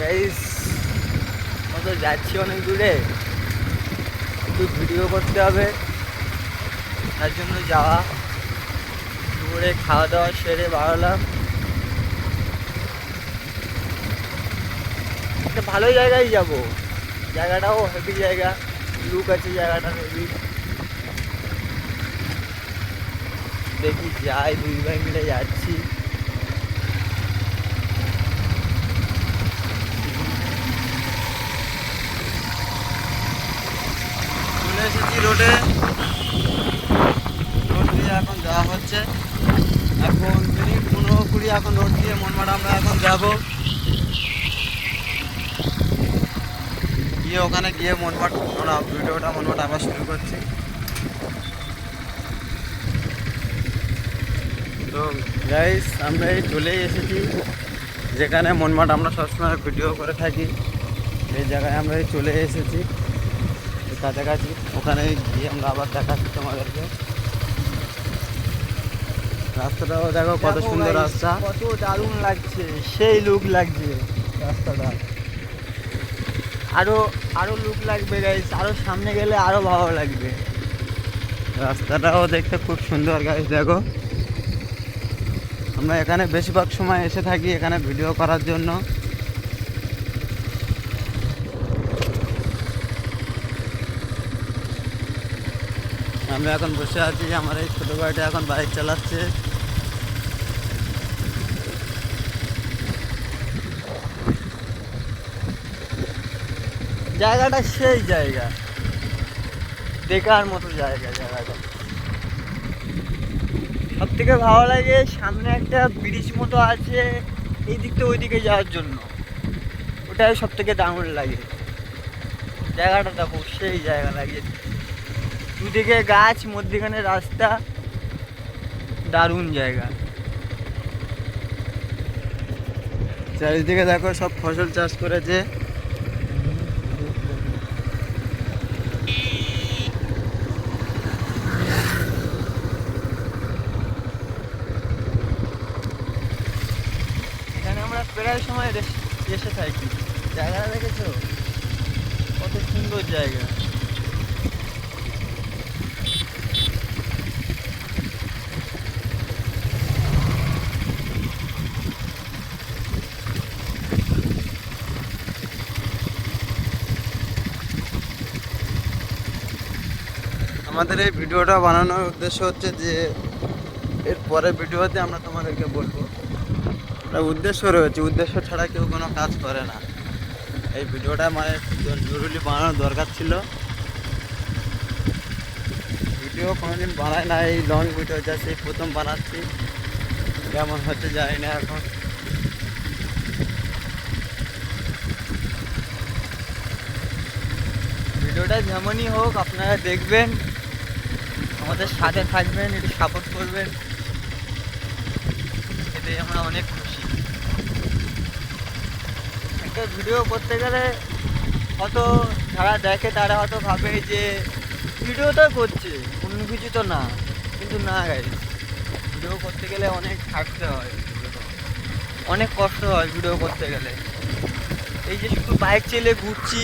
Guys তো যাচ্ছি অনেক দূরে। একটু ভিডিও করতে হবে। তার জন্য যাওয়া। দুপুরে খাওয়া দাওয়া সেরে বাড়ালাম। একটা ভালো জায়গায় যাব। জায়গাটাও হেভি জায়গা। লুক আছে জায়গাটা হেভি দেখি যাই, দুই ভাই মিলে যাচ্ছি চলে এসেছি রোডে। রোড দিয়ে এখন যাওয়া হচ্ছে। এখন মিনিট পনেরো কুড়ি এখন রোড দিয়ে মনমাট আমরা এখন যাব। গিয়ে ওখানে গিয়ে মনমাট আমরা ভিডিওটা মনমাট আবার শুরু করছি। তো গাইস আমরা এই চলেই এসেছি। যেখানে মনমাট আমরা সবসময় ভিডিও করে থাকি। এই জায়গায় আমরা এই চলে এসেছি। কাছাকাছি। ওখানে গিয়ে আমরা আবার দেখাচ্ছি তোমাদেরকে। রাস্তাটাও দেখো কত সুন্দর রাস্তা। কত দারুণ লাগছে সেই লুক লাগছে রাস্তাটা। আরও আরও লুক লাগবে গাইস আরও সামনে গেলে আরও ভালো লাগবে। রাস্তাটাও দেখতে খুব সুন্দর গাইস দেখো। আমরা এখানে বেশিরভাগ সময় এসে থাকি এখানে ভিডিও করার জন্য। আমরা এখন বসে আছি যে আমার এই ছোটো ভাইটা এখন বাইক চালাচ্ছে। জায়গাটা সেই জায়গা। দেখার মতো জায়গা জায়গাটা। সব থেকে ভালো লাগে সামনে একটা ব্রিজ মতো আছে এই দিক থেকে ওই দিকে যাওয়ার জন্য। ওটাই সব থেকে দারুণ লাগে। জায়গাটা দেখো, সেই জায়গা লাগে দুদিকে গাছ মধ্যিখানে রাস্তা। দারুণ জায়গা। চারিদিকে দেখো সব ফসল চাষ করেছে। এখানে আমরা প্রায় সময় এসে থাকি। জায়গাটা দেখেছ? কত সুন্দর জায়গা। আমাদের এই ভিডিওটা বানানোর উদ্দেশ্য হচ্ছে যে, এর পরের ভিডিওতে আমরা তোমাদেরকে বলব। উদ্দেশ্য রয়েছে, উদ্দেশ্য ছাড়া কেউ কোনো কাজ করে না। এই ভিডিওটা মানে জরুরি বানানোর দরকার ছিল। ভিডিও কোনোদিন বানাই না এই লং ভিডিও যা সেই প্রথম বানাচ্ছি। কেমন হচ্ছে জানি না এখন। ভিডিওটা যেমনই হোক, আপনারা দেখবেন। আমাদের সাথে থাকবেন, একটু সাপোর্ট করবেন। এতে আমরা অনেক খুশি। একটা ভিডিও করতে গেলে হয়তো যারা দেখে তারা হয়তো ভাবে যে ভিডিও তো করছে, অন্য কিছু তো না। কিন্তু না গাই ভিডিও করতে গেলে অনেক থাকতে হয় অনেক কষ্ট হয় ভিডিও করতে গেলে। এই যে শুধু বাইক চেলে ঘুরছি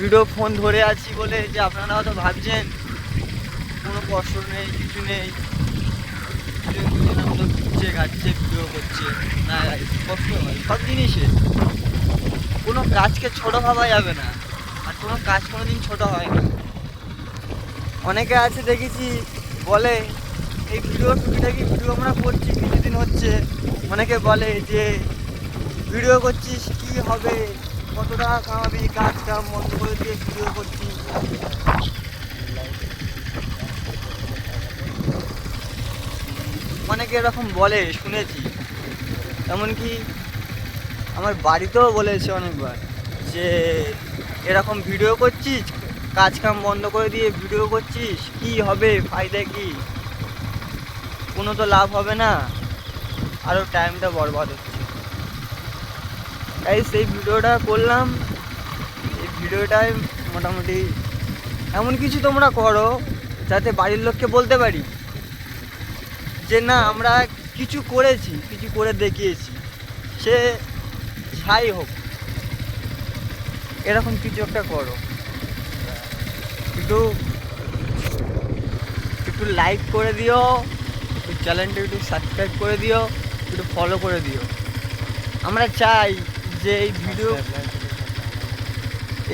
ভিডিও ফোন ধরে আছি বলে যে আপনারা হয়তো ভাবছেন কষ্ট নেই, কিছু নেই। নিজের ঘুরছে খাচ্ছে ভিডিও করছে, না, কষ্ট হয়, সব জিনিসে কোনো কাজকে ছোট ভাবা যাবে না, আর কোনো কাজ কোনো দিন ছোটো হয় না। অনেকে আছে দেখেছি, বলে, এই ভিডিও টুকিটাকি ভিডিও আমরা করছি, কিছুদিন হচ্ছে। অনেকে বলে যে, ভিডিও করছিস, কি হবে? কত টাকা কামাবি? কাজ কাম বন্ধ করে দিয়ে ভিডিও করছি অনেকে এরকম বলে, শুনেছি। এমনকি আমার বাড়িতেও বলেছে অনেকবার যে, এরকম ভিডিও করছিস? কাজ কাম বন্ধ করে দিয়ে ভিডিও করছিস? কি হবে? ফায়দা কি? কোনো তো লাভ হবে না। আরও টাইমটা বরবাদ হচ্ছে। তাই সেই ভিডিওটা করলাম। এই ভিডিওটায় মোটামুটি এমন কিছু তোমরা করো যাতে বাড়ির লোককে বলতে পারি। যে না, আমরা কিছু করেছি, কিছু করে দেখিয়েছি, সে যাই হোক, এরকম কিছু একটা করো। একটু একটু লাইক করে দিও, একটু চ্যানেলটা একটু সাবস্ক্রাইব করে দিও, একটু ফলো করে দিও। আমরা চাই যে এই ভিডিও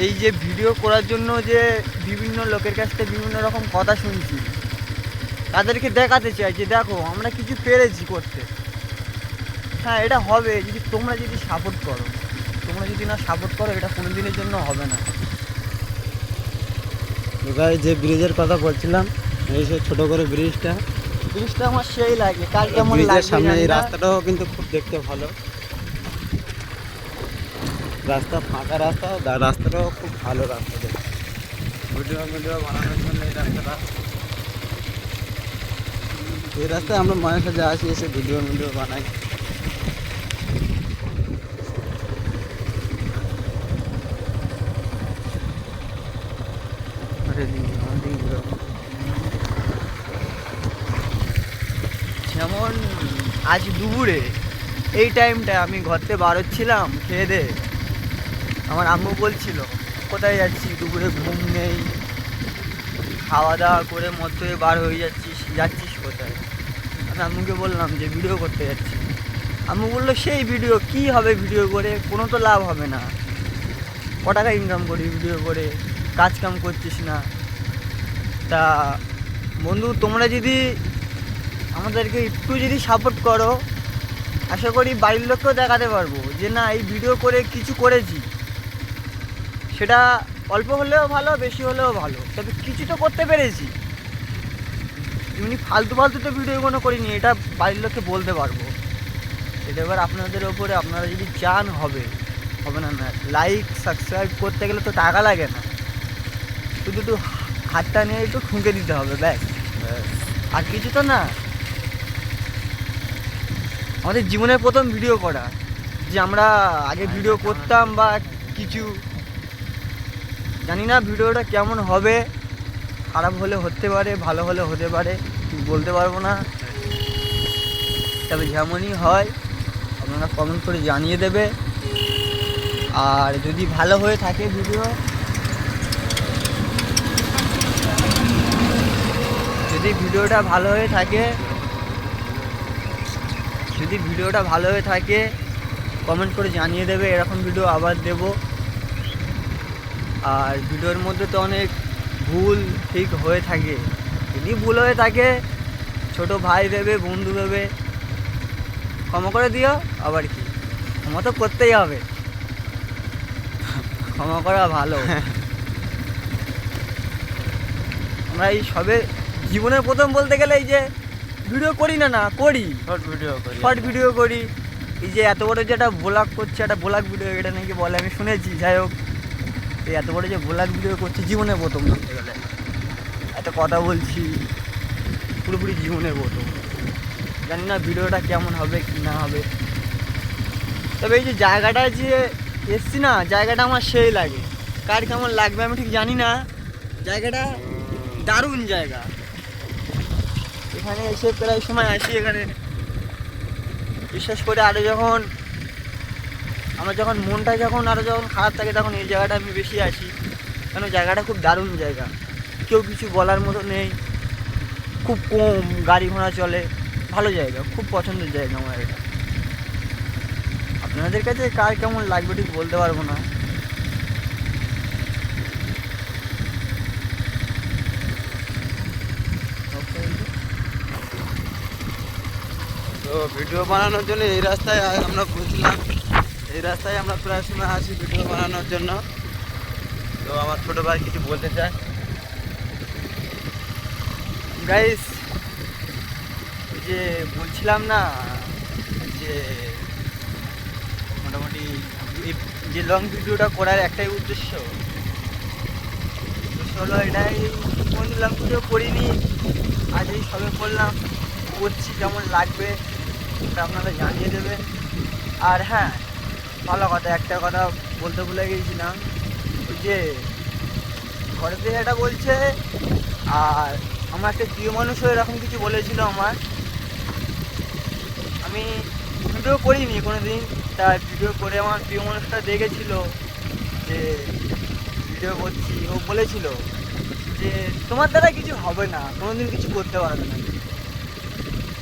এই যে ভিডিও করার জন্য যে বিভিন্ন লোকের কাছ থেকে বিভিন্ন রকম কথা শুনছি তাদেরকে দেখাতে চাই যে দেখো আমরা কিছু পেরেছি করতে। হ্যাঁ এটা হবে যদি তোমরা যদি সাপোর্ট করো। তোমরা যদি না সাপোর্ট করো এটা কোনো দিনের জন্য হবে না। যে ব্রিজের কথা বলছিলাম এই সে ছোট করে ব্রিজটা ব্রিজটা আমার সেই লাগে কার কেমন লাগবে সামনে এই রাস্তাটাও কিন্তু খুব দেখতে ভালো। রাস্তা ফাঁকা রাস্তা রাস্তাটাও খুব ভালো রাস্তা দেখতে। ভিডিও ভিডিও বানানোর জন্য এই রাস্তাটা এই রাস্তায় আমরা মায়ের সাথে আসি, এসে ভিডিও ভিডিও বানাই। যেমন আজ দুপুরে এই টাইমটায় আমি ঘর থেকে বার হচ্ছিলাম, খেয়ে দে। আমার আম্মু বলছিল, কোথায় যাচ্ছি দুপুরে ঘুম নেই। খাওয়া দাওয়া করে মধ্যে বার হয়ে যাচ্ছিস যাচ্ছিস কোথায়? আম্মুকে বললাম যে ভিডিও করতে যাচ্ছি। আম্মু বলল, সেই ভিডিও কি হবে ভিডিও করে? কোনো তো লাভ হবে না। ক টাকা ইনকাম করি ভিডিও করে? কাজ কাম করছিস না? তা, বন্ধু, তোমরা যদি আমাদেরকে একটু যদি সাপোর্ট করো, আশা করি বাড়ির লোককেও দেখাতে পারব যে, না, এই ভিডিও করে কিছু করেছি। সেটা অল্প হলেও ভালো, বেশি হলেও ভালো, তবে কিছু তো করতে পেরেছি। এমনি ফালতু ফালতু তো ভিডিও কোনো করিনি এটা বাড়ির লোককে বলতে পারব। এটা এবার আপনাদের ওপরে আপনারা যদি চান হবে হবে না না লাইক সাবস্ক্রাইব করতে গেলে তো টাকা লাগে না। শুধু একটু হাতটা নিয়ে একটু ঠুঁকে দিতে হবে ব্যাস। আর কিছু তো না। আমাদের জীবনের প্রথম ভিডিও করা যে আমরা আগে ভিডিও করতাম বা কিছু। জানি না ভিডিওটা কেমন হবে। খারাপ হলে হতে পারে, ভালো হলে হতে পারে, বলতে পারব না। তবে যেমনই হয়, আপনারা কমেন্ট করে জানিয়ে দেবে। আর যদি ভালো হয়ে থাকে ভিডিও যদি ভিডিওটা ভালো হয়ে থাকে, যদি ভিডিওটা ভালো হয়ে থাকে কমেন্ট করে জানিয়ে দেবে, এরকম ভিডিও আবার দেব। আর ভিডিওর মধ্যে তো অনেক ভুল ঠিক হয়ে থাকে। যদি ভুল হয়ে থাকে ছোট ভাই ভেবে বন্ধু ভেবে ক্ষমা করে দিও আবার কি? ক্ষমা তো করতেই হবে। ক্ষমা করা ভালো। আমরা এই সবে জীবনের প্রথম বলতে গেলে এই যে ভিডিও করি না না করি। শর্ট ভিডিও করি। শর্ট ভিডিও করি। এই যে এত বড় যে একটা ব্লগ করছে একটা ব্লগ ভিডিও এটা নাকি বলে আমি শুনেছি। যাই হোক। এই এত বড় যে ব্লগ ভিডিও করছি জীবনে প্রথম বলতে গেলে। এত কথা বলছি, পুরোপুরি জীবনের প্রথম। জানি না ভিডিওটা কেমন হবে কি না হবে। তবে এই যে জায়গাটা যে এসছি না, জায়গাটা আমার সেই লাগে। কার কেমন লাগবে আমি ঠিক জানি না। জায়গাটা দারুণ জায়গা। এখানে এসে প্রায় সময় আসি এখানে। বিশেষ করে আরও যখন আমার যখন মনটা যখন আরও যখন খারাপ থাকে তখন এই জায়গাটা আমি বেশি আসি কেন? জায়গাটা খুব দারুণ জায়গা। কেউ কিছু বলার মতো নেই। খুব কম গাড়ি ঘোড়া চলে। ভালো জায়গা, খুব পছন্দের জায়গা আমার এটা। আপনাদের কাছে কার কেমন লাগবে ঠিক বলতে পারব না। তো ভিডিও বানানোর জন্য এই রাস্তায় আমরা বুঝলাম এই রাস্তায় আমরা প্রায় সময় আসি ভিডিও বানানোর জন্য। তো আমার ছোট ভাই কিছু বলতে চায়। গাইস যে বলছিলাম না, যে মোটামুটি যে লং ভিডিওটা করার একটাই উদ্দেশ্য। উদ্দেশ্য হলো এটাই, কোন লং ভিডিও করিনি আজ এই সবে করলাম। করছি, কেমন লাগবে ওটা আপনারা জানিয়ে দেবে আর হ্যাঁ ভালো কথা, একটা কথা বলতে ভুলে গিয়েছিলাম যে, ঘরের থেকে এটা বলছে, আর আমার একটা প্রিয় মানুষও এরকম কিছু বলেছিল আমার। আমি ভিডিও করিনি কোনো দিন তা ভিডিও করে আমার প্রিয় মানুষটা দেখেছিল যে ভিডিও করছি। ও বলেছিল যে, তোমার দ্বারা কিছু হবে না কোনো দিন কিছু করতে পারবে না।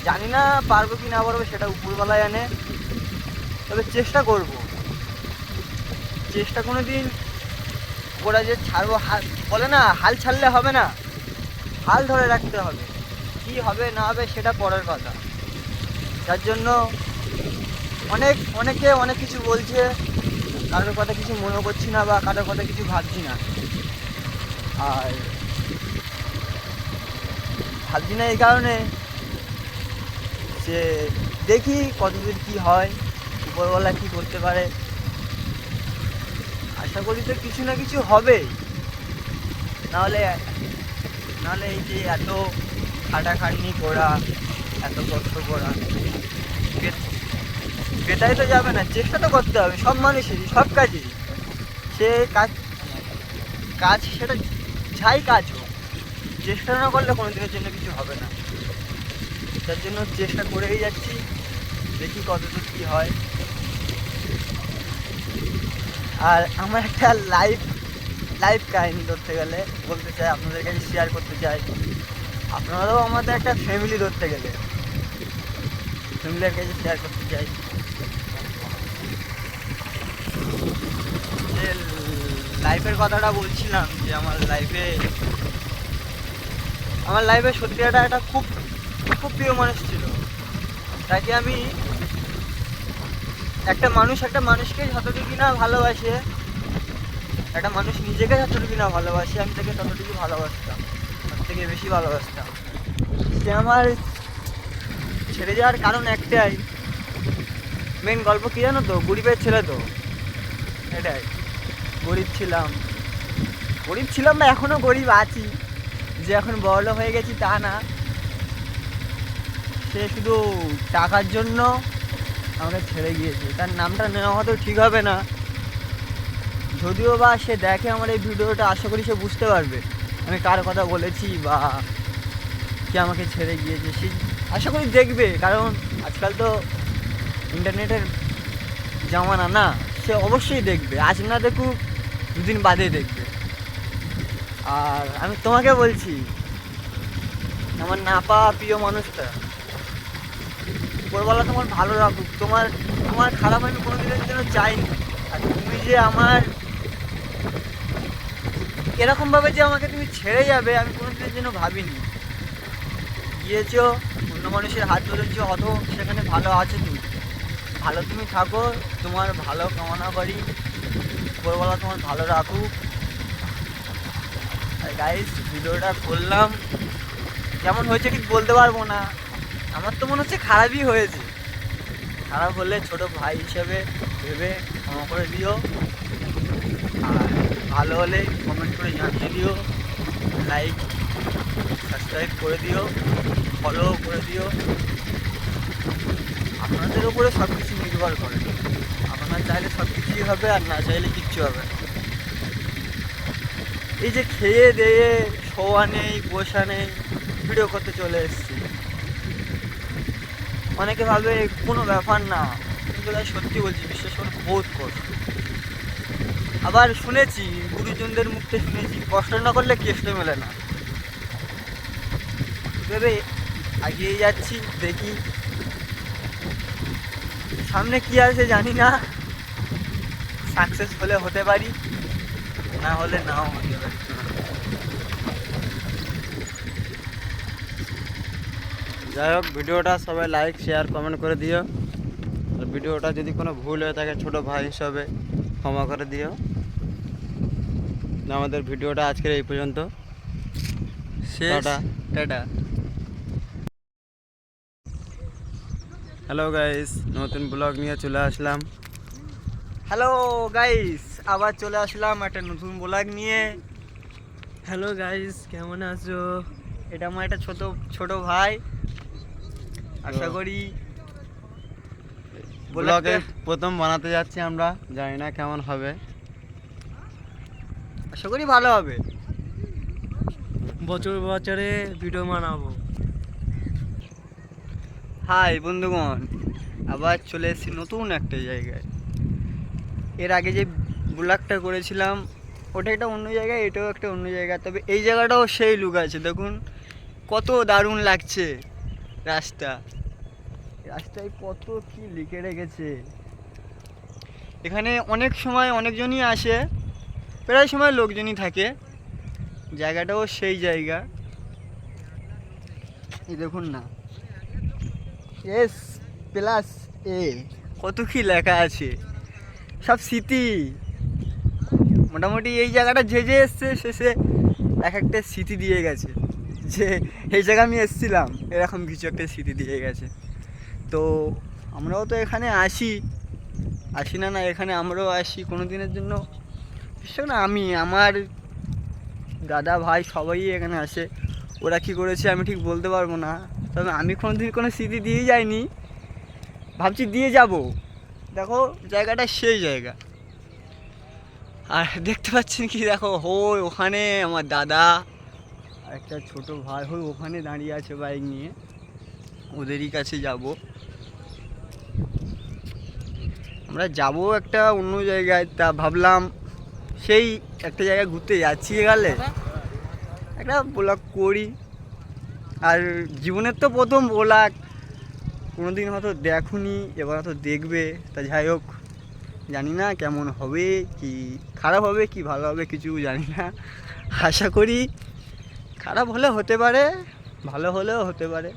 জানি না পারব কি না পারব সেটা উপরবেলায় জানে তবে চেষ্টা করব। চেষ্টা কোনো দিন ওরা যে ছাড়বো, হাল, বলে না, হাল ছাড়লে হবে না। হাল ধরে রাখতে হবে। কি হবে, না হবে, সেটা পরের কথা। যার জন্য অনেক, অনেকে অনেক কিছু বলছে, কারোর কথা কিছু মনে করছি না বা কারোর কথা কিছু ভাবছি না। আর ভাবছি না এই কারণে যে দেখি কতদূর কি হয়, উপরওয়ালা কি করতে পারে। আশা করি তো কিছু না কিছু হবেই নাহলে নাহলে এই যে এত খাটাখাটনি করা, এত কষ্ট করা বেটাই তো যাবে না, চেষ্টা তো করতে হবে, সব মানুষেরই, সব কাজেরই। সে কাজ কাজ, সেটা যাই কাজ হোক, চেষ্টা না করলে কোনো দিনের জন্য কিছু হবে না। তার জন্য চেষ্টা করেই যাচ্ছি, দেখি কতদূর কী হয়। আর আমার একটা লাইভ লাইভ কাহিনী ধরতে গেলে বলতে চাই আপনাদের কাছে শেয়ার করতে চাই। আপনারাও আমাদের একটা ফ্যামিলি ধরতে গেলে। ফ্যামিলির কাছে শেয়ার করতে চাই। যে লাইফের কথাটা বলছিলাম যে আমার লাইফে আমার লাইফে সত্যি একটা একটা খুব খুব প্রিয় মানুষ ছিল। তাকে আমি একটা মানুষ একটা মানুষকে যতটুকু না ভালোবাসে, একটা মানুষ নিজেকে যতটুকু না ভালোবাসে, আমি তাকে ততটুকু ভালোবাসতাম, তার থেকে বেশি ভালোবাসতাম। সে আমার ছেড়ে যাওয়ার কারণ একটাই। মেন গল্প কি জানো তো? গরিবের ছেলে তো। এটাই। গরিব ছিলাম। গরিব ছিলাম না এখনও গরিব আছি। যে এখন বড় হয়ে গেছি তা না। সে শুধু টাকার জন্য আমাকে ছেড়ে গিয়েছে। তার নামটা নেওয়া হয়তো ঠিক হবে না। যদিও বা সে দেখে আমার এই ভিডিওটা, আশা করি সে বুঝতে পারবে। আমি কার কথা বলেছি বা কে আমাকে ছেড়ে গিয়েছে, সে আশা করি দেখবে। কারণ আজকাল তো ইন্টারনেটের জামানা না, সে অবশ্যই দেখবে। আজ না দেখুক, দুদিন বাদে দেখবে। আর আমি তোমাকে বলছি, আমার না পাওয়া প্রিয় মানুষটা উপরওয়ালা তোমার ভালো রাখুক। তোমার তোমার খারাপ আমি কোনো দিনের জন্য চাইনি। আর তুমি যে আমার এরকমভাবে যে আমাকে তুমি ছেড়ে যাবে, আমি কোনো দিনের জন্য ভাবিনি। গিয়েছো, অন্য মানুষের হাত ধরেছো অত সেখানে ভালো আছে তুমি। ভালো তুমি থাকো, তোমার ভালো কামনা করি। উপরওয়ালা তোমার ভালো রাখুক। আর গাইস ভিডিওটা করলাম। কেমন হয়েছে ঠিক বলতে পারব না। আমার তো মনে হচ্ছে খারাপই হয়েছে। খারাপ হলে ছোট ভাই হিসেবে ভেবে ক্ষমা করে দিও। আর ভালো হলে কমেন্ট করে জানিয়ে দিও। লাইক সাবস্ক্রাইব করে দিও। ফলো করে দিও। আপনাদের উপরে সব কিছু নির্ভর করে। আপনার চাইলে সব কিছুই হবে আর না চাইলে কিচ্ছু হবে না। এই যে খেয়ে দেয়ে শোয়া নেই, বসা নেই ভিডিও করতে চলে এসেছি। অনেকে ভাবে কোনো ব্যাপার না, কিন্তু তাই সত্যি বলছি, বিশ্বাস করে, বহুত কষ্ট। আবার শুনেছি, গুরুজনদের মুখ শুনেছি, কষ্ট না করলে কেষ্ট মেলে না। ভেবে এগিয়ে যাচ্ছি, দেখি। সামনে কি আছে জানি না। সাকসেস হলে হতে পারি, না হলে নাও হতে পারি। যাই হোক ভিডিওটা সবাই লাইক শেয়ার কমেন্ট করে দিও। আর ভিডিওটা যদি কোনো ভুল হয়ে থাকে ছোট ভাই হিসাবে ক্ষমা করে দিও। আমাদের ভিডিওটা আজকের এই পর্যন্ত। টাটা। হ্যালো গাইস নতুন ব্লগ নিয়ে চলে আসলাম। হ্যালো গাইস আবার চলে আসলাম একটা নতুন ব্লগ নিয়ে। হ্যালো গাইস কেমন আছো? এটা আমার একটা ছোট ছোট ভাই। আশা করি ব্লগে প্রথম বানাতে যাচ্ছি আমরা জানি না কেমন হবে। আশা করি ভালো হবে। বছর বছরে ভিডিও বানাবো। হাই বন্ধুগণ। আবার চলে এসেছি নতুন একটা জায়গায়। এর আগে যে ব্লগটা করেছিলাম ওটা একটা অন্য জায়গায় এটাও একটা অন্য জায়গা তবে এই জায়গাটাও সেই লুক আছে দেখুন। কত দারুণ লাগছে রাস্তা। রাস্তায় কত কি লিখে রেখেছে। এখানে অনেক সময় অনেকজনই আসে প্রায় সময় লোকজনই থাকে। জায়গাটাও সেই জায়গা। এই দেখুন না। S plus A. কত কি লেখা আছে। সব স্মৃতি মোটামুটি এই জায়গাটা যে যে এসছে শেষে এক একটা স্মৃতি দিয়ে গেছে। যে এই জায়গা আমি এসছিলাম এরকম কিছু একটা স্মৃতি দিয়ে গেছে। তো আমরাও তো এখানে আসি। আসি না না, এখানে আমরাও আসি কোনো দিনের জন্য। বিশেষ করে আমি, আমার দাদা, ভাই সবাই এখানে আসে। ওরা কী করেছে আমি ঠিক বলতে পারব না। তবে আমি কোনো দিন কোনো স্মৃতি দিয়ে যাইনি। ভাবছি দিয়ে যাব। দেখো, জায়গাটা সেই জায়গা। আর দেখতে পাচ্ছেন কি, দেখো হই ওখানে আমার দাদা একটা ছোট ভাই হই ওখানে দাঁড়িয়ে আছে বাইক নিয়ে। ওদেরই কাছে যাব। আমরা যাব একটা অন্য জায়গায়, তা ভাবলাম সেই একটা জায়গায় ঘুরতে যাচ্ছি গেলে একটা ব্লগ করি। আর জীবনের তো প্রথম ব্লগ। কোনোদিন হয়তো দেখুনি, এবার হয়তো দেখবে। তা যাই হোক, জানি না কেমন হবে, কি খারাপ হবে, কি ভালো হবে কিছু জানি না। আশা করি খারাপ হলে হতে পারে, ভালো হলেও হতে পারে।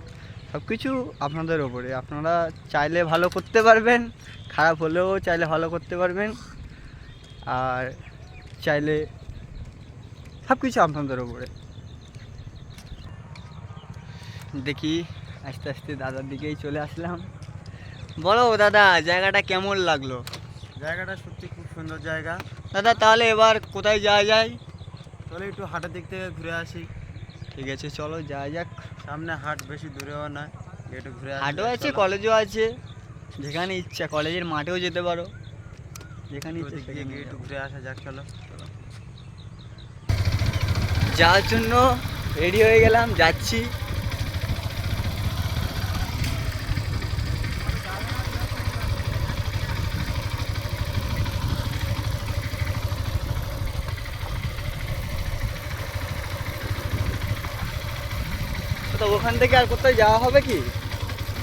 সব কিছু আপনাদের ওপরে আপনারা চাইলে ভালো করতে পারবেন খারাপ হলেও চাইলে ভালো করতে পারবেন আর চাইলে সব কিছু আপনাদের ওপরে দেখি আস্তে আস্তে দাদার দিকেই চলে আসলাম। বলো দাদা জায়গাটা কেমন লাগল? জায়গাটা সত্যি খুব সুন্দর জায়গা। দাদা তাহলে এবার কোথায় যাওয়া যায়? তাহলে একটু হাটের দিক থেকে ঘুরে আসি। ঠিক আছে চলো যা যাক। সামনে হাট বেশি দূরেও না একটু ঘুরে হাটও আছে কলেজও আছে যেখানে ইচ্ছা কলেজের মাঠেও যেতে পারো। যেখানে ইচ্ছা সেখানে একটু ঘুরে আসা যাক চলো। যাওয়ার জন্য রেডি হয়ে গেলাম যাচ্ছি। তো ওখান থেকে আর কোথাও যাওয়া হবে কি?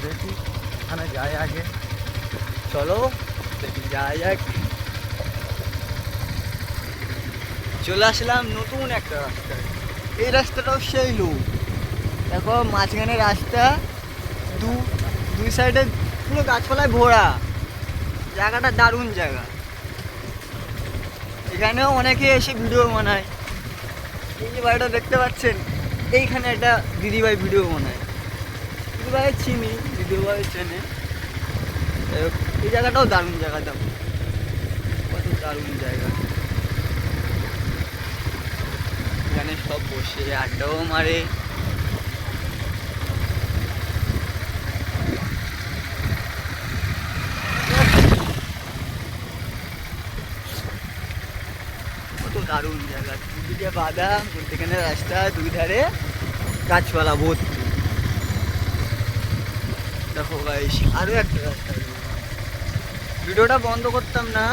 দেখি ওখানে যাই আগে। চলো দেখি যাওয়া যাক চলে আসলাম নতুন একটা রাস্তায়। এই রাস্তাটাও সেই লোক। দেখো মাঝখানে রাস্তা দু দুই সাইডে পুরো গাছপালায় ভরা। জায়গাটা দারুণ জায়গা। এখানেও অনেকে এসে ভিডিও বানায়। এই যে বাড়িটা দেখতে পাচ্ছেন? এইখানে একটা দিদিভাই ভিডিও বানায় দিদিভাই চিনি দিদিভাই চেনে। এই জায়গাটাও দারুণ জায়গা, দেখো। কত দারুণ জায়গা। এখানে সব বসে, আড্ডাও মারে। কত দারুণ জায়গা। দুদিকে বাধা মধ্যেখানে রাস্তা দুই ধারে গাছপালা ভর্তি দেখো গাইস আরও একটা রাস্তা। ভিডিওটা বন্ধ করতাম না।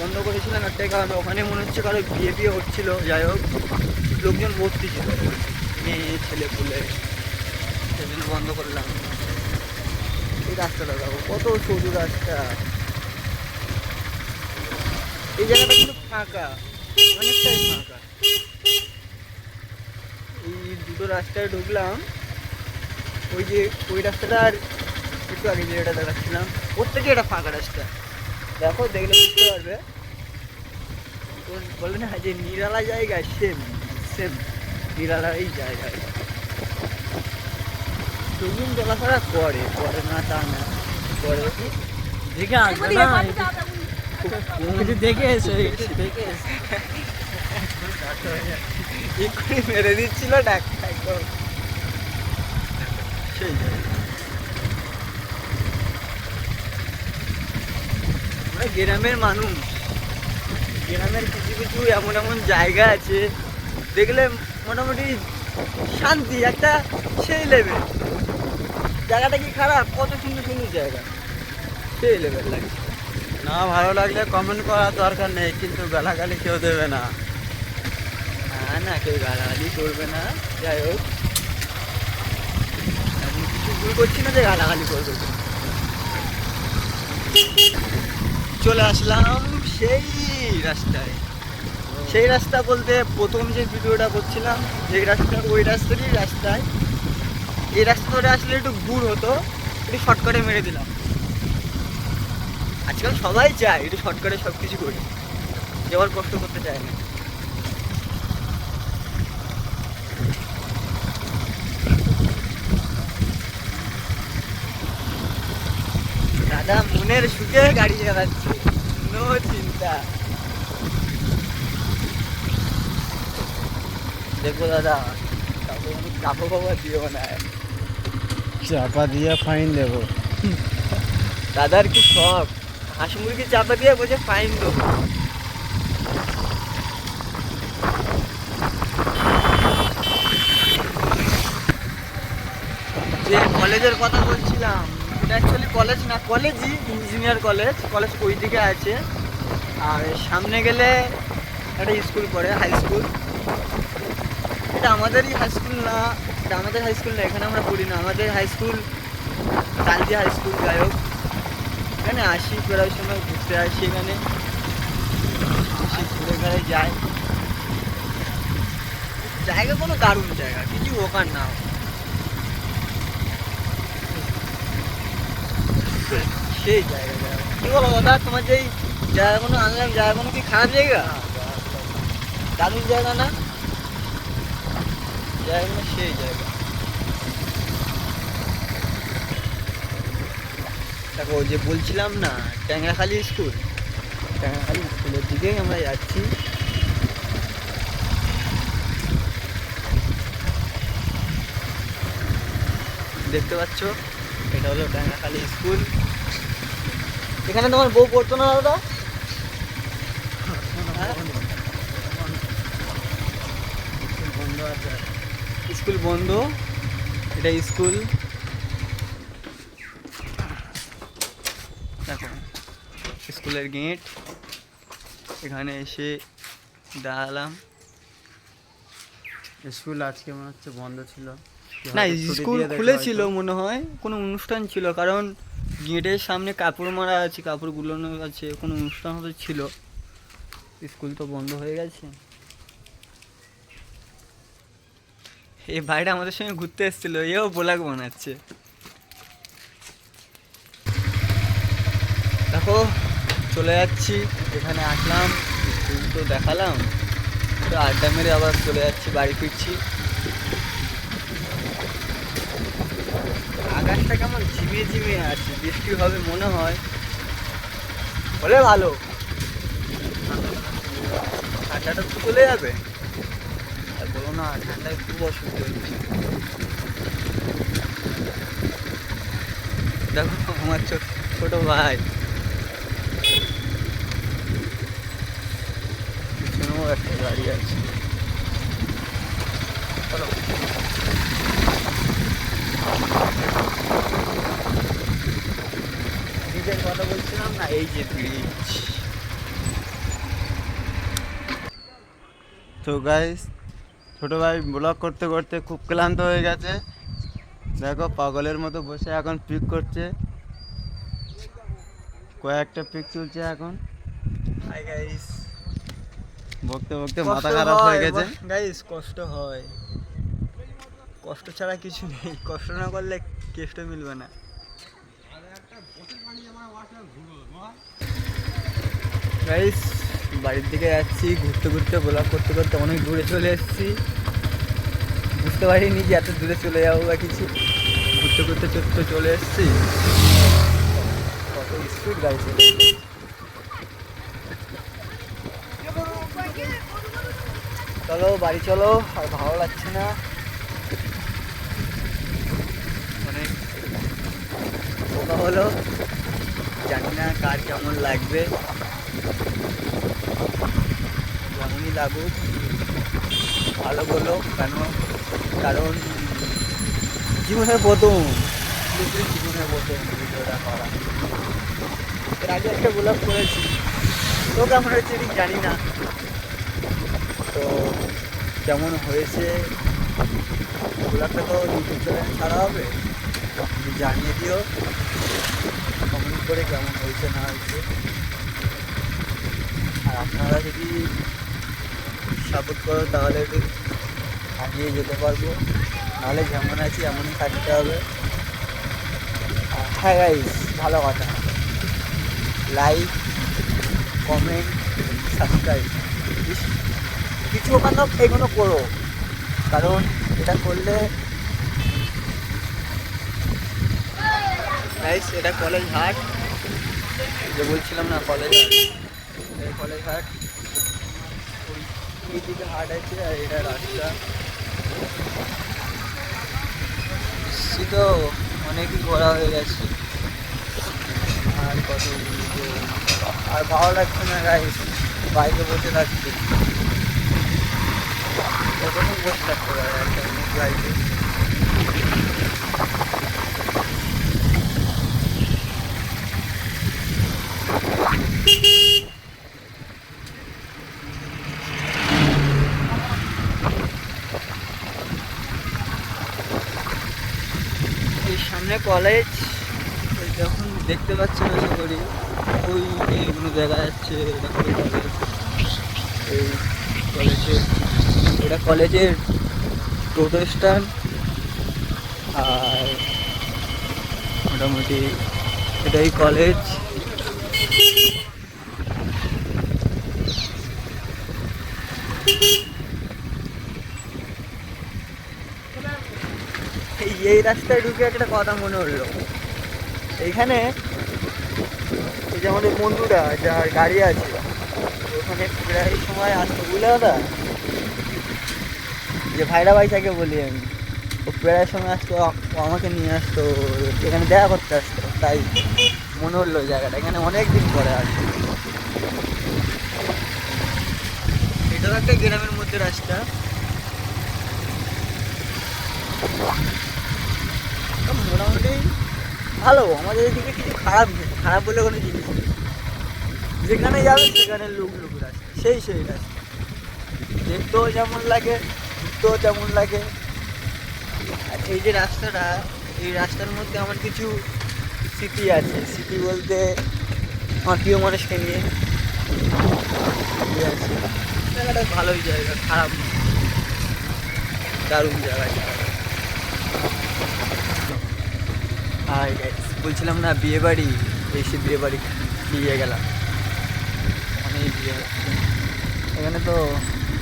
বন্ধ করেছিলাম একটাই কারণে, ওখানে মনে হচ্ছে কারও বিয়ে বিয়ে হচ্ছিল। যাই হোক, লোকজন ভর্তি ছিল। মেয়ে, ছেলে পুলে সেজন্য বন্ধ করলাম। এই রাস্তাটা দেখো, কত সরু রাস্তা। এই জায়গাটা কিন্তু ফাঁকা। অনেকটাই ফাঁকা এই দুটো রাস্তায় ঢুকলাম। ওই যে ওই রাস্তাটা আর একটু আগে যে এটা দেখাচ্ছিলাম। ওর থেকে এটা ফাঁকা রাস্তা। দেখো দেখলে বুঝতে পারবে। বলে না যে নিরালা জায়গা সেম সেম নিরালা এই জায়গায় লোকজন চলাফেরা করে করে না তা না। করে দেখে আসবে না? দেখে এসো দেখে এসো। এক্ষুনি মেরে দিচ্ছিল ডাক্তার একদম। সেই গ্রামের মানুষ। গ্রামের কিছু কিছু এমন এমন জায়গা আছে, দেখলে মোটামুটি শান্তি, একটা সেই লেভেল জায়গাটা কি খারাপ? কত সুন্দর সুন্দর জায়গা। সেই লেভেল লাগে না ভালো লাগলে কমেন্ট করার দরকার নেই, কিন্তু গালাগালি কেউ দেবে না। না, কেউ গালাগালি করবে না। যাই হোক। আমি কিছু ভুল করছি না যে গালাগালি করবে চলে আসলাম সেই রাস্তায়। সেই রাস্তা বলতে প্রথম যে ভিডিওটা করছিলাম যেই রাস্তা ওই রাস্তারই রাস্তায়। এই রাস্তা ধরে আসলে একটু দূর হতো, একটু শর্টকাটে মেরে দিলাম। আজকাল সবাই চায় একটু শর্টকাটে সব কিছু করি। আর কষ্ট করতে চায় না দাদা মনের সুখে গাড়ি চালাচ্ছি নো চিন্তা। দেখো দাদা চাপা বাবা দিও না। চাপা দিয়ে ফাইন দেবো। দাদার কি সব হাঁস মুরগি চাপা দিয়ে বলছে ফাইন দেবো যে কলেজের কথা বলছিলাম। এটা অ্যাকচুয়ালি কলেজ না কলেজই ইঞ্জিনিয়ার কলেজ কলেজ ওই দিকে আছে। আর সামনে গেলে একটা স্কুল পড়ে হাই স্কুল এটা আমাদেরই হাই স্কুল না, এটা আমাদের হাই স্কুল না, এখানে আমরা পড়ি না। আমাদের হাই স্কুল কালজি হাই স্কুল যাই হোক। এখানে আসি প্রায় সময়, ঘুরতে আসি এখানে। এসে ঘুরে ঘুরে যাই। জায়গা কোনো দারুণ জায়গা, কিছু ওখান না। সেই জায়গা জায়গা কি বলো দাদা তোমার যেই জায়গাগুলো আনলাম জায়গাগুলো কি খারাপ জায়গা? দারুণ জায়গা না? জায়গাগুলো সেই জায়গা। দেখো যে বলছিলাম না ট্যাংরাখালি স্কুল। ট্যাংরাখালি স্কুলের দিকেই আমরা যাচ্ছি। দেখতে পাচ্ছ? এটা হলো ট্যাংরাখালি স্কুল। এখানে তোমার বউ পড়তো না, দাদা? হ্যাঁ? স্কুল বন্ধ এটা স্কুল। স্কুলের গেট। এখানে এসে দাঁড়ালাম। স্কুল আজকে মনে হচ্ছে বন্ধ ছিল। না স্কুল খুলেছিল মনে হয় কোনো অনুষ্ঠান ছিল কারণ গেটের সামনে কাপড় মারা আছে কাপড় গুলোনো আছে কোনো অনুষ্ঠান হয়তো ছিল। স্কুল তো বন্ধ হয়ে গেছে। এই ভাইটা আমাদের সঙ্গে ঘুরতে এসেছিল এও বোলাক বানাচ্ছে। দেখো চলে যাচ্ছি এখানে আসলাম স্কুল তো দেখালাম। তো আড্ডা মেরে আবার চলে যাচ্ছি বাড়ি ফিরছি। আকাশটা কেমন ঝিমিয়ে ঝিমিয়ে আছে, বৃষ্টি হবে মনে হয়। হলে ভালো। ঠান্ডাটা তো চলে যাবে। আর বলো না, ঠান্ডায় খুব অসুবিধা হচ্ছে দেখো আমার ছোট ছোট ভাই। একটা গাড়ি আছে। চলো ব্রিজের কথা বলছিলাম না এই যে ব্রিজ তো গাইস ছোট ভাই ব্লগ করতে করতে খুব ক্লান্ত হয়ে গেছে। দেখো পাগলের মতো বসে এখন পিক করছে। কয়েকটা পিক তুলছে এখন। বকতে বকতে মাথা খারাপ হয়ে গেছে। গাইস কষ্ট হয়। কষ্ট ছাড়া কিছু নেই। কষ্ট না করলে কেষ্ট মিলবে না। গাইস বাড়ির দিকে যাচ্ছি, ঘুরতে ঘুরতে ব্লগ করতে করতে অনেক দূরে চলে এসেছি। বুঝতে পারিনি যে এত দূরে চলে যাব বা কিছু। ঘুরতে ঘুরতে চোদ্দ চলে এসেছি। কত চলে চলো, বাড়ি চলো, আর ভালো লাগছে না। অনেক। বোকা হলো। জানি না কার কেমন লাগবে। যেমনই লাগুক। ভালো বলো কেন? কারণ জীবনের প্রথম। জীবনের প্রথম ভিডিওটা করা। এর আগে একটা ব্লগ করেছি। তো কেমন হয়েছে ঠিক জানি না। তো কেমন হয়েছে? ব্লগটা তো ইউটিউব চ্যানেলে ছাড়া হবে। জানিয়ে দিও। করে কেমন হয়েছে, না হয়েছে। আর আপনারা যদি সাপোর্ট করো, তাহলে একটু এগিয়ে যেতে পারব। নাহলে যেমন আছি, এমনই থাকতে হবে। হ্যাঁ গাইস ভালো কথা। লাইক কমেন্ট সাবস্ক্রাইব কিছু ওখানে এগুলো করো। কারণ এটা করলে এটা কলেজ হাট যে বলছিলাম না কলেজ কলেজ হাট ওই দিকে হাট আছে আর এটা রাস্তা। সে তো অনেকই ঘোরা হয়ে গেছে। আর কত আর ভালো লাগছে না গাইস বাইকে বসে থাকছে। কতক্ষণ বসে থাকতে পারে একটা বাইকে এই সামনে কলেজ যখন দেখতে পাচ্ছি আশা করি ওই এইগুলো দেখা যাচ্ছে এই কলেজের এটা কলেজের টোটো স্ট্যান্ড আর মোটামুটি এটাই কলেজ এই এই রাস্তায় ঢুকে একটা কথা মনে হলো। এইখানে এই যে আমাদের বন্ধুরা যার গাড়ি আছে, ওখানে প্রায় সময় আসতো, বুঝলে দাদা? যে ভাইরা ভাই তাকে বলি আমি, ও প্রায় সময় আসতো আমাকে নিয়ে আসতো, এখানে দেখা করতে আসতো, তাই মনে হলো জায়গাটা, এখানে অনেক দিন পরে আসতো এটাও একটা গ্রামের মধ্যে রাস্তা। মোটামুটি ভালো, আমাদের এদিকে কিছু খারাপ খারাপ বলে কোনো জিনিস নেই। যেখানে যাবে সেখানে লুক লুক রাস্তা সেই সেই রাস্তা দেখতেও যেমন লাগে, ঘুরতেও তেমন লাগে। আর এই যে রাস্তাটা, এই রাস্তার মধ্যে আমার কিছু স্মৃতি আছে। স্মৃতি বলতে আমার প্রিয় মানুষকে নিয়ে জায়গাটা ভালোই জায়গা, খারাপ দারুণ জায়গা। বলছিলাম না বিয়ে বাড়ি এসে বিয়ে বাড়ি দিয়ে গেলাম। অনেক বিয়ে এখানে তো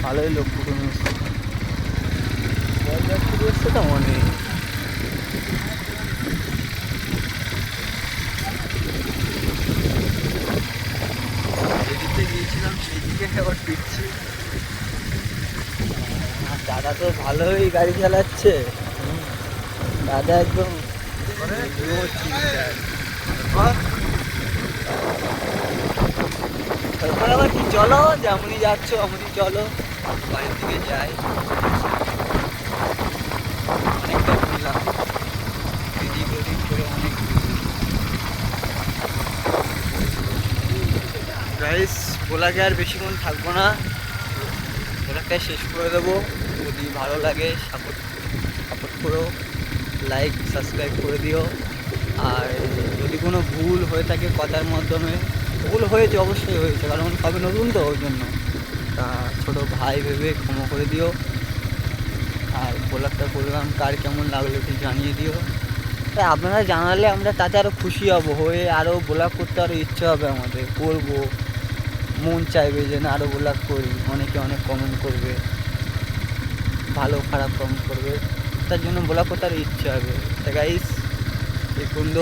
ভালোই লোক কুটুম এসছে তো অনেক গিয়েছিলাম সেদিকে আবার দাদা তো ভালোই গাড়ি চালাচ্ছে। দাদা একদম তারপর আবার কি চলো? যেমনই যাচ্ছ চলো। দিকে যাই। করে অনেক ভোলাকে আর বেশিক্ষণ থাকব না। ভোলাকে শেষ করে দেবো। যদি ভালো লাগে সাপোর্ট সাপোর্ট করো। লাইক সাবস্ক্রাইব করে দিও। আর যদি কোনো ভুল হয়ে থাকে কথার মাধ্যমে, ভুল হয়েছে অবশ্যই হয়েছে, কারণ সবে নতুন তো ওই জন্য। তা ছোটো ভাই ভেবে ক্ষমা করে দিও। আর ব্লগটা করলাম কার কেমন লাগল একটু জানিয়ে দিও। তাই আপনারা জানালে আমরা তাতে আরও খুশি হব, হয়ে আরও ব্লগ করতে আরও ইচ্ছে হবে আমাদের, করব। মন চাইবে যে না আরও ব্লগ করি, অনেকে অনেক কমেন্ট করবে, ভালো খারাপ কমেন্ট করবে। তার জন্য ব্লগ করতে আরও ইচ্ছে হবে। তা গাইস কুন্দ